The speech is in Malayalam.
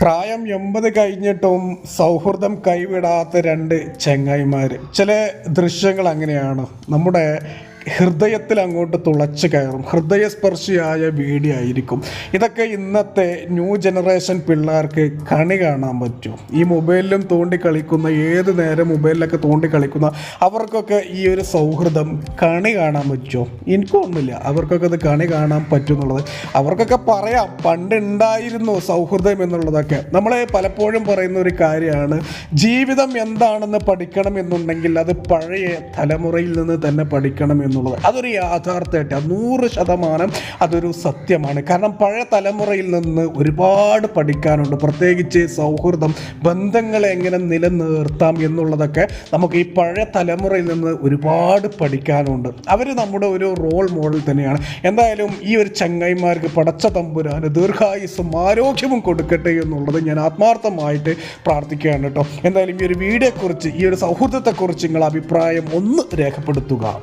പ്രായം എൺപത് കഴിഞ്ഞിട്ടും സൗഹൃദം കൈവിടാത്ത രണ്ട് ചെങ്ങായിമാർ ചില ദൃശ്യങ്ങൾ അങ്ങനെയാണ്. നമ്മുടെ ഹൃദയത്തിൽ അങ്ങോട്ട് തുളച്ച് കയറും. ഹൃദയസ്പർശിയായ വീഡിയോ ആയിരിക്കും. ഇതൊക്കെ ഇന്നത്തെ ന്യൂ ജനറേഷൻ പിള്ളേർക്ക് കണി കാണാൻ പറ്റും. ഈ മൊബൈലിലും തോണ്ടി കളിക്കുന്ന ഏത് നേരം മൊബൈലിലൊക്കെ തോണ്ടി കളിക്കുന്ന അവർക്കൊക്കെ ഈ ഒരു സൗഹൃദം കണി കാണാൻ പറ്റുമോ എനിക്കൊന്നുമില്ല അവർക്കൊക്കെ അത് കണി കാണാൻ പറ്റും എന്നുള്ളത് അവർക്കൊക്കെ പറയാം പണ്ടുണ്ടായിരുന്നു സൗഹൃദം എന്നുള്ളതൊക്കെ. നമ്മളെ പലപ്പോഴും പറയുന്ന ഒരു കാര്യമാണ് ജീവിതം എന്താണെന്ന് പഠിക്കണം എന്നുണ്ടെങ്കിൽ അത് പഴയ തലമുറയിൽ നിന്ന് തന്നെ പഠിക്കണം എന്നുള്ളത്. അതൊരു യാഥാർത്ഥ്യമായിട്ട് നൂറ് ശതമാനം അതൊരു സത്യമാണ്. കാരണം പഴയ തലമുറയിൽ നിന്ന് ഒരുപാട് പഠിക്കാനുണ്ട്. പ്രത്യേകിച്ച് സൗഹൃദം ബന്ധങ്ങളെ എങ്ങനെ നിലനിർത്താം എന്നുള്ളതൊക്കെ നമുക്ക് ഈ പഴയ തലമുറയിൽ നിന്ന് ഒരുപാട് പഠിക്കാനുണ്ട്. അവർ നമ്മുടെ ഒരു റോൾ മോഡൽ തന്നെയാണ്. എന്തായാലും ഈ ഒരു ചങ്ങായിമാർക്ക് പടച്ച തമ്പുരാന് ദീർഘായുസ്സും ആരോഗ്യവും കൊടുക്കട്ടെ എന്നുള്ളത് ഞാൻ ആത്മാർത്ഥമായിട്ട് പ്രാർത്ഥിക്കുകയാണ് കേട്ടോ. എന്തായാലും ഈ ഒരു വീഡിയോയെക്കുറിച്ച് ഈ ഒരു സൗഹൃദത്തെക്കുറിച്ച് നിങ്ങളുടെ അഭിപ്രായം ഒന്ന് രേഖപ്പെടുത്തുക.